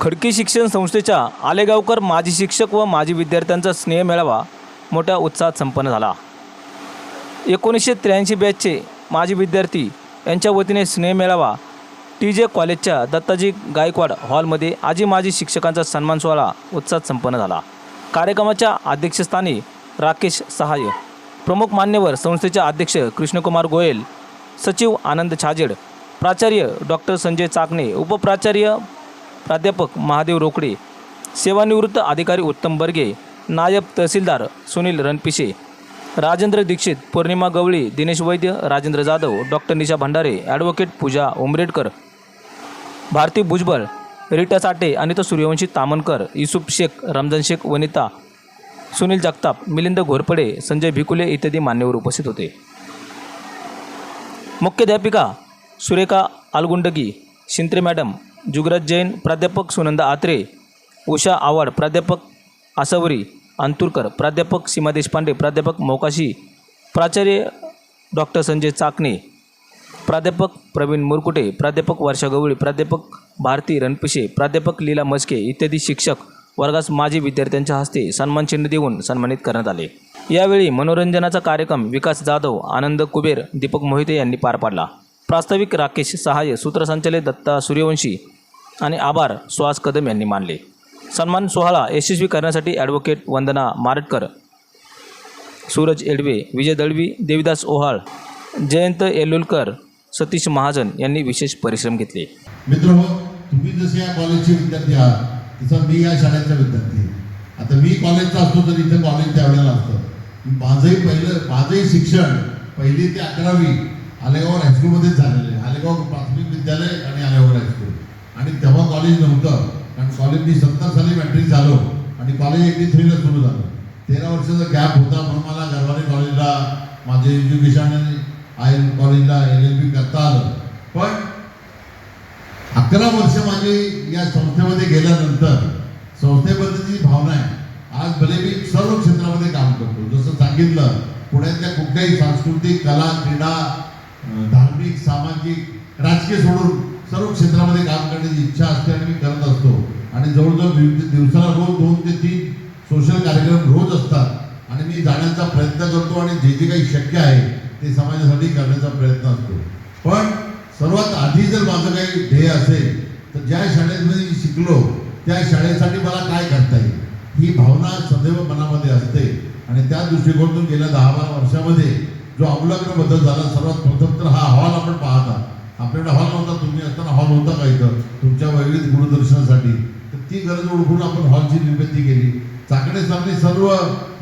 खडकी शिक्षण संस्थेच्या आलेगावकर माजी शिक्षक व माजी विद्यार्थ्यांचा स्नेह मेळावा मोठ्या उत्साहात संपन्न झाला. एकोणीसशे त्र्याऐंशी बॅचचे माजी विद्यार्थी यांच्या वतीने स्नेह मेळावा टी जे कॉलेजच्या दत्ताजी गायकवाड हॉलमध्ये आजी माजी शिक्षकांचा सन्मान सोहळा उत्साहात संपन्न झाला. कार्यक्रमाच्या अध्यक्षस्थानी राकेश सहाय प्रमुख मान्यवर संस्थेचे अध्यक्ष कृष्णकुमार गोयल सचिव आनंद छाजेड प्राचार्य डॉक्टर संजय चाकणे उपप्राचार्य प्राध्यापक महादेव रोकडे सेवानिवृत्त अधिकारी उत्तम बर्गे नायब तहसीलदार सुनील रणपिसे राजेंद्र दीक्षित पौर्णिमा गवळी दिनेश वैद्य राजेंद्र जाधव डॉक्टर निशा भंडारे ॲडव्होकेट पूजा उमरेडकर भारती भुजबळ रिटा साठे अनिता सूर्यवंशी तामनकर युसुफ शेख रमजान शेख वनिता सुनील जगताप मिलिंद घोरपडे संजय भिकुले इत्यादी मान्यवर उपस्थित होते. मुख्याध्यापिका सुरेखा आलगुंडगी शिंत्रे मॅडम जुगराज जैन प्राध्यापक सुनंदा आत्रे उषा आवाड प्राध्यापक आसावरी अंतुरकर प्राध्यापक सीमा देशपांडे प्राध्यापक मोकाशी प्राचार्य डॉक्टर संजय चाकणे प्राध्यापक प्रवीण मुरकुटे प्राध्यापक वर्षा गवळी प्राध्यापक भारती रणपिशे प्राध्यापक लीला मस्के इत्यादी शिक्षक वर्गास माजी विद्यार्थ्यांच्या हस्ते सन्मानचिन्ह देऊन सन्मानित करण्यात आले. यावेळी मनोरंजनाचा कार्यक्रम विकास जाधव आनंद कुबेर दीपक मोहिते यांनी पार पाडला. प्रास्ताविक राकेश सहाय सूत्रसंचालक दत्ता सूर्यवंशी आणि आभार सुहास कदम यांनी मानले. सन्मान सोहळा यशस्वी करण्यासाठी ॲडव्होकेट वंदना मारटकर सूरज एडवे विजय दळवी देविदास ओहाळ जयंत येलुलकर सतीश महाजन यांनी विशेष परिश्रम घेतले. मित्र तुम्ही जसे या कॉलेजचे विद्यार्थी आहात तिचा मी या शाळेचा विद्यार्थी आहे. आता मी कॉलेजचा असतो तर इथं कॉलेज त्यावेळेला असतं. माझंही पहिलं माझंही शिक्षण पहिली ते अकरावी आलेगाव हायस्कूलमध्येच झालेलं आहे. आलेगाव प्राथमिक विद्यालय आणि आलेगाव हायस्कूल आणि तेव्हा कॉलेज नव्हतं. कारण कॉलेज मी सत्तर साली मॅट्रिक झालो आणि कॉलेज एटी थ्रीला सुरू झालं. तेरा वर्षाचा गॅप होता म्हणून मला गरवारे कॉलेजला माझे एज्युकेशन आय एम कॉलेजला एल एल बी करता आलं. पण अकरा वर्ष माझी या क्षेत्रामध्ये गेल्यानंतर संस्थेबद्दलची भावना आहे आज भले मी सर्व क्षेत्रामध्ये काम करतो जसं सांगितलं पुण्यातल्या कुठल्याही सांस्कृतिक कला क्रीडा धार्मिक सामाजिक राजकीय सोडून सर्व क्षेत्रामध्ये काम करण्याची इच्छा असते आणि मी करत असतो. आणि जवळजवळ विविध दिवसाला रोज दोन ते तीन सोशल कार्यक्रम रोज असतात. आणि मी जाण्याचा प्रयत्न करतो आणि जे जे काही शक्य आहे ते समाजासाठी करण्याचा प्रयत्न असतो. पण सर्वात आधी जर माझं काही ध्येय असेल तर ज्या शाळेत मी शिकलो त्या शाळेसाठी मला काय करता येईल? ही भावना सदैव मनामध्ये असते. आणि त्या दृष्टिकोनातून गेल्या दहा बारा वर्षामध्ये जो आमूलाग्र बदल झाला सर्वात प्रथम तर हा हॉल आपण पाहता. आपल्याकडे हॉल नव्हता तुम्ही असताना हॉल होता का इथं? तुमच्या वैविध गुणदर्शनासाठी तर ती गरज ओळखून आपण हॉलची निर्मिती केली. चाकडे सामने सर्व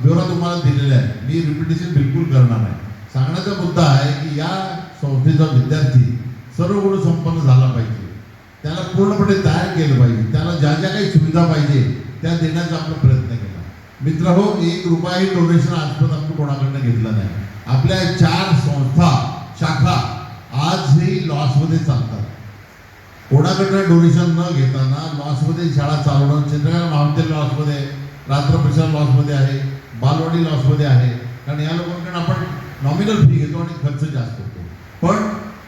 ब्युरा तुम्हाला दिलेले आहे मी रिपिटेशन बिलकुल करणार नाही. सांगण्याचा मुद्दा आहे की या संस्थेचा विद्यार्थी सर्व गुण संपन्न झाला पाहिजे. त्याला पूर्णपणे तयार केलं पाहिजे. त्याला ज्या ज्या काही सुविधा पाहिजे त्या देण्याचा आपण प्रयत्न केला. मित्र हो एक रुपयाही डोनेशन आजपर्यंत आपण कोणाकडनं घेतला नाही. आपल्या चार संस्था शाखा आजही लॉसमध्ये चालतात. कोणाकडनं डोनेशन न घेताना लॉसमध्ये शाळा चालवणं चंद्रकांत महाविद्यालय लॉसमध्ये रात्र प्रसाद लॉसमध्ये आहे बालवाडी लॉसमध्ये आहे. कारण या लोकांकडून आपण नॉमिनल फी घेतो आणि खर्च जास्त होतो. पण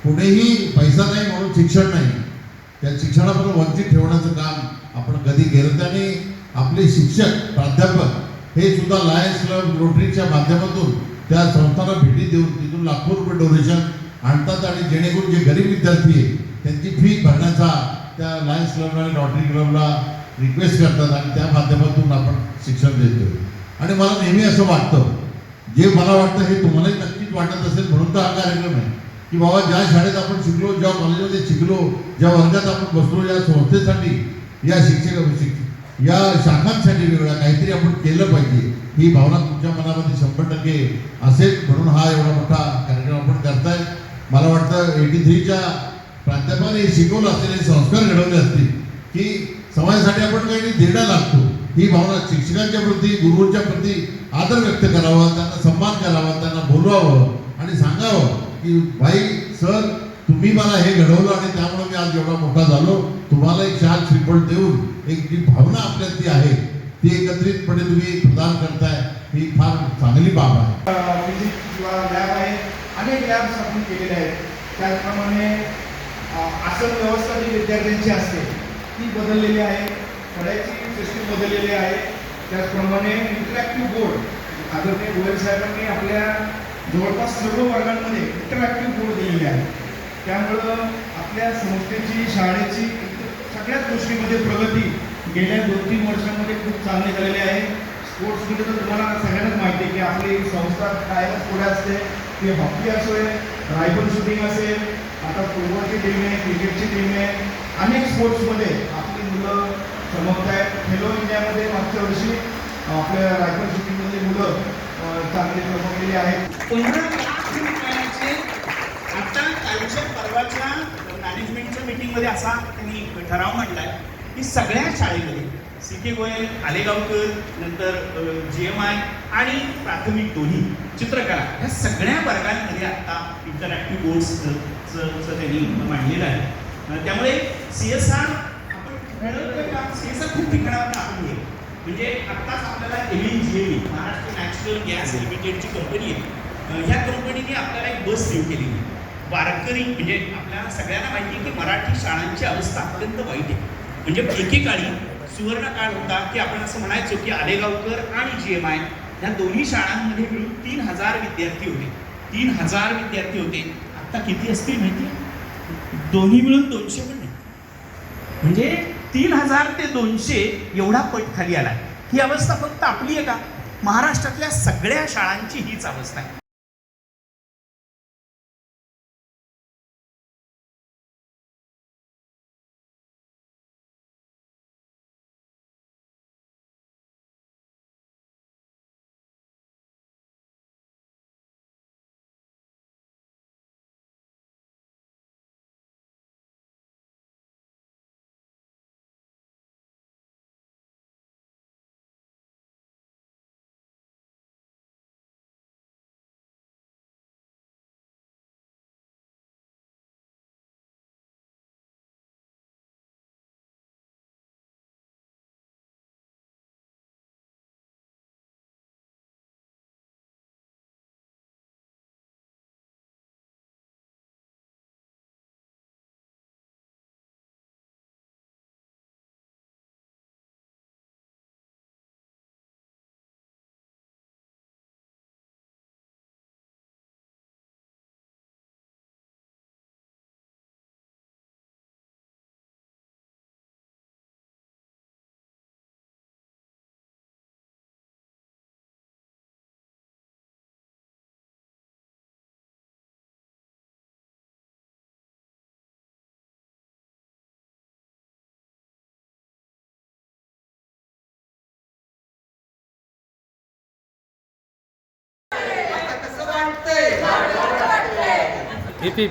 कुठेही पैसा नाही म्हणून शिक्षण नाही. त्या शिक्षणापासून वंचित ठेवण्याचं काम आपण कधी केलं त्याने आपले शिक्षक प्राध्यापक हे सुद्धा लायन्स क्लब रोटरीच्या माध्यमातून त्या संस्थांना भेटी देऊन तिथून लाखो रुपये डोनेशन आणतात आणि जेणेकरून जे गरीब विद्यार्थी आहे त्यांची फी भरण्याचा त्या लायन्स क्लबला आणि लॉटरी क्लबला रिक्वेस्ट करतात आणि त्या माध्यमातून आपण शिक्षण देतो आणि मला नेहमी असं वाटतं जे मला वाटतं हे तुम्हालाही नक्कीच वाटत असेल म्हणून तर हा कार्यक्रम आहे. की बाबा ज्या शाळेत आपण शिकलो ज्या कॉलेजमध्ये शिकलो ज्या वर्गात आपण बसलो या संस्थेसाठी या शिक्षक शिक या शाखांसाठी वेगळ्या काहीतरी आपण केलं पाहिजे. ही भावना तुमच्या मनामध्ये शंभर टक्के असेल म्हणून हा एवढा मोठा कार्यक्रम आपण करताय. मला वाटतं एटी थ्रीच्या प्राध्यापकाने शिकवलं असेल हे संस्कार घडवले असतील की समाजासाठी आपण काही देणं लागतो. ही भावना शिक्षकांच्या प्रती गुरुंच्या प्रती आदर व्यक्त करावा त्यांना सन्मान करावा त्यांना बोलवावं आणि सांगावं. की भाई सर तुम्ही मला हे घडवलं आणि त्यामुळे मी आज एवढा मोठा झालो. तुम्हाला एक चार श्रीफळ देऊन एक जी भावना आपल्यात ती आहे ती एकत्रितपणे तुम्ही प्रदान करताय ही फार चांगली बाब आहे. फिजिक्स म्हणजे किंवा लॅब आहे अनेक लॅब्स आपण केलेले आहेत. त्याचप्रमाणे आसन व्यवस्था जी विद्यार्थ्यांची असते ती बदललेली आहे. फळ्याची सिस्टीम बदललेली आहे. त्याचप्रमाणे इंटरॅक्टिव्ह बोर्ड आदरणीय गोयल साहेबांनी आपल्या जवळपास सर्व वर्गांमध्ये इंटरॅक्टिव्ह बोर्ड दिलेले आहे त्यामुळं आपल्या संस्थेची शाळेची सगळ्याच गोष्टीमध्ये प्रगती गेल्या दोन तीन वर्षांमध्ये खूप चांगली झालेली आहे. स्पोर्ट्समध्ये तर तुम्हाला सगळ्यांनाच माहिती आहे की आपली संस्था कायमच पुढे असते. ती हॉकी असेल रायफल शूटिंग असेल आता फुटबॉलची टीम आहे क्रिकेटची टीम आहे. अनेक स्पोर्ट्समध्ये आपली मुलं चमकत आहेत खेलो इंडियामध्ये मागच्या वर्षी आपल्या रायफल शूटिंगमधली मुलं चांगली चमकलेली आहेत पंधरा आता कालच्या परवाच्या मॅनेजमेंटच्या मीटिंगमध्ये असा त्यांनी ठराव मांडलाय की सगळ्या शाळेमध्ये सी के गोयल आलेगावकर नंतर जी एम आय आणि प्राथमिक दोन्ही चित्रकला ह्या सगळ्या वर्गांमध्ये आता इंटरॅक्टिव्ह बोर्ड्सचं त्यांनी मांडलेलं आहे. त्यामुळे सी एस आर आपण का? सी एस आर खूप ठिकाणावर आपण घेऊ म्हणजे आत्ताच आपल्याला Elin N G L Maharashtra natural gas लिमिटेडची company आहे. ह्या कंपनीने आपल्याला एक बस सेव केलेली वारकरी म्हणजे आपल्याला सगळ्यांना माहिती आहे की मराठी शाळांची अवस्था अत्यंत वाईट आहे. म्हणजे एकेकाळी सुवर्ण काळ होता की आपण असं म्हणायचो की आलेगावकर आणि जी एम आय ह्या दोन्ही शाळांमध्ये मिळून तीन हजार विद्यार्थी होते. तीन हजार विद्यार्थी होते. आत्ता किती असतील माहिती? दोन्ही मिळून दोनशे पण नाही. म्हणजे तीन हजार ते दोनशे एवढा पट खाली आला ही अवस्था फक्त आपली आहे का? महाराष्ट्रातल्या सगळ्या शाळांची हीच अवस्था आहे. Heap heap